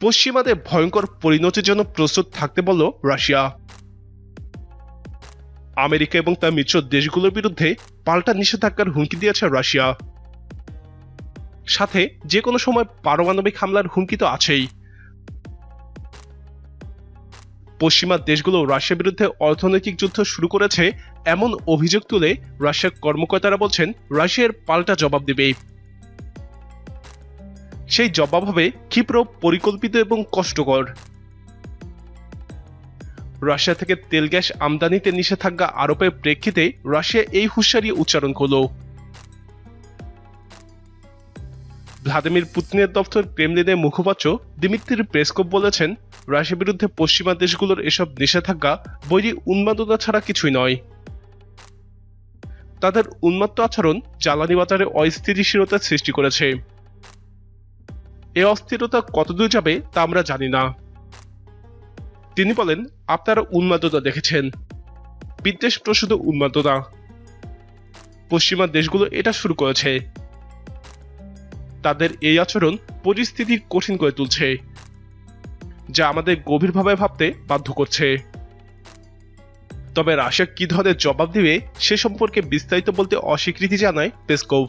পশ্চিমাদের ভয়ঙ্কর পরিণতির জন্য প্রস্তুত থাকতে বলল রাশিয়া। আমেরিকা এবং তার মিত্র দেশগুলোর বিরুদ্ধে পাল্টা নিষেধাজ্ঞার হুমকি দিয়েছে রাশিয়া। সাথে যে কোনো সময় পারমাণবিক হামলার হুমকি তো আছেই। পশ্চিমা দেশগুলো রাশিয়ার বিরুদ্ধে অর্থনৈতিক যুদ্ধ শুরু করেছে এমন অভিযোগ তুলে রাশিয়ার কর্মকর্তারা বলছেন, রাশিয়ার পাল্টা জবাব দেবে। সেই জবাব হবে ক্ষিপ্র, পরিকল্পিত এবং কষ্টকর। রাশিয়া থেকে তেল গ্যাস আমদানিতে নিষেধাজ্ঞা আরোপের প্রেক্ষিতে রাশিয়া এই হুঁশিয়ারি উচ্চারণ করল। ভ্লাদিমির পুতিনের দপ্তর ক্রেমলিনের মুখপাত্র দিমিত্রি প্রেসকোপ বলেছেন, রাশিয়ার বিরুদ্ধে পশ্চিমা দেশগুলোর এসব নিষেধাজ্ঞা বৈরী উন্মাদনা ছাড়া কিছুই নয়। তাদের উন্মত্ত আচরণ জ্বালানি বাজারে অস্থিতিশীলতার সৃষ্টি করেছে। এ অস্থিরতা কতদূর যাবে তা আমরা জানি না। তিনি বলেন, আপনারা উন্মাদনা দেখেছেন। বিদ্বেষ প্রসূত উন্মাদনা পশ্চিমা দেশগুলো এটা শুরু করেছে। তাদের এই আচরণ পরিস্থিতি কঠিন করে তুলছে, যা আমাদের গভীরভাবে ভাবতে বাধ্য করছে। তবে রাশিয়া কি ধরনের জবাব দিবে সে সম্পর্কে বিস্তারিত বলতে অস্বীকৃতি জানায় পেসকোভ।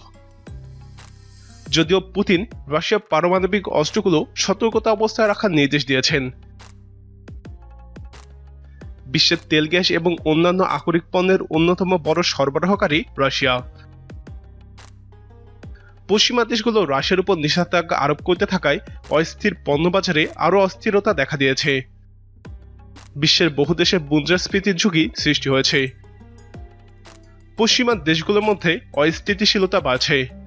যদিও পুতিন রাশিয়ার পারমাণবিক অস্ত্রগুলো সতর্কতা অবস্থায় রাখার নির্দেশ দিয়েছেন। বিশ্বের তেল, গ্যাস এবং অন্যান্য আকরিক পণ্যের অন্যতম বড় সরবরাহকারী রাশিয়া। পশ্চিমা দেশগুলো রাশিয়ার উপর নিষেধাজ্ঞা আরোপ করতে থাকায় অস্থির পণ্য বাজারে আরও অস্থিরতা দেখা দিয়েছে। বিশ্বের বহু দেশে মুদ্রাস্ফীতির ঝুঁকি সৃষ্টি হয়েছে। পশ্চিমা দেশগুলোর মধ্যে অস্থিতিশীলতা বাড়ছে।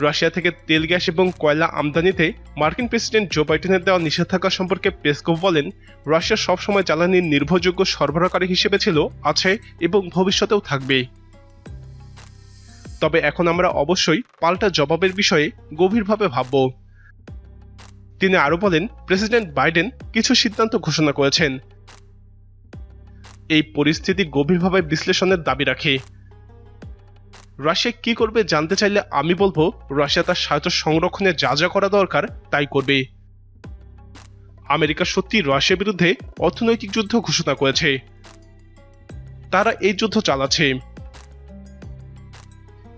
রাশিয়া থেকে তেল, গ্যাস এবং কয়লা আমদানিতে মার্কিন প্রেসিডেন্ট জো বাইডেনের দেওয়া নিষেধাজ্ঞা সম্পর্কে পেসকোভ বলেন, রাশিয়া সবসময় জ্বালানির নির্ভরযোগ্য সরবরাহকারী হিসেবে ছিল, আছে এবং ভবিষ্যতেও থাকবে। তবে এখন আমরা অবশ্যই পাল্টা জবাবের বিষয়ে গভীরভাবে ভাবব। তিনি আরও বলেন, প্রেসিডেন্ট বাইডেন কিছু সিদ্ধান্ত ঘোষণা করেছেন। এই পরিস্থিতি গভীরভাবে বিশ্লেষণের দাবি রাখে। রাশিয়া কি করবে জানতে চাইলে আমি বলব, রাশিয়া তার স্বার্থ সংরক্ষণে যা যা করা দরকার তাই করবে। আমেরিকা সত্যি রাশিয়ার বিরুদ্ধে অর্থনৈতিক যুদ্ধ ঘোষণা করেছে। তারা এই যুদ্ধ চালাচ্ছে।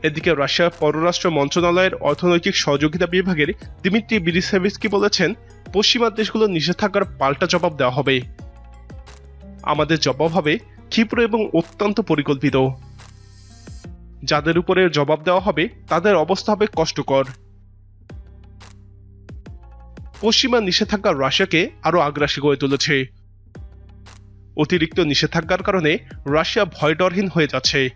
এদিকে রাশিয়ার পররাষ্ট্র মন্ত্রণালয়ের অর্থনৈতিক সহযোগিতা বিভাগের দিমিত্রি বিরিসেভিস্কি বলেছেন, পশ্চিমা দেশগুলো নিষেধাজ্ঞার পাল্টা জবাব দেওয়া হবে। আমাদের জবাব হবে ক্ষিপ্র এবং অত্যন্ত পরিকল্পিত। যাদের উপরে জবাব দেওয়া হবে, তাদের অবস্থা হবে কষ্টকর। পশ্চিমা নিষেধাজ্ঞা রাশিয়াকে আরও আগ্রাসী করে তুলেছে। অতিরিক্ত নিষেধাজ্ঞার কারণে রাশিয়া ভয়ডরহীন হয়ে যাচ্ছে।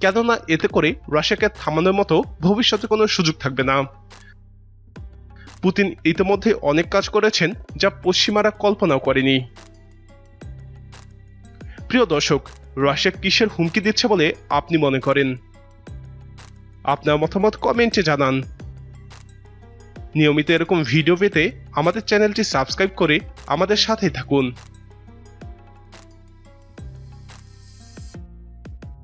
কেননা এতে করে রাশিয়াকে থামানোর মতো ভবিষ্যতে কোনো সুযোগ থাকবে না। পুতিন ইতিমধ্যে অনেক কাজ করেছেন যা পশ্চিমারা কল্পনাও করেনি। প্রিয় দর্শক রাশিয়া কিসের হুমকি দিচ্ছে বলে আপনি মনে করেন? আপনার মতামত কমেন্টে জানান। নিয়মিত এরকম ভিডিও পেতে আমাদের চ্যানেলটি সাবস্ক্রাইব করে আমাদের সাথে থাকুন।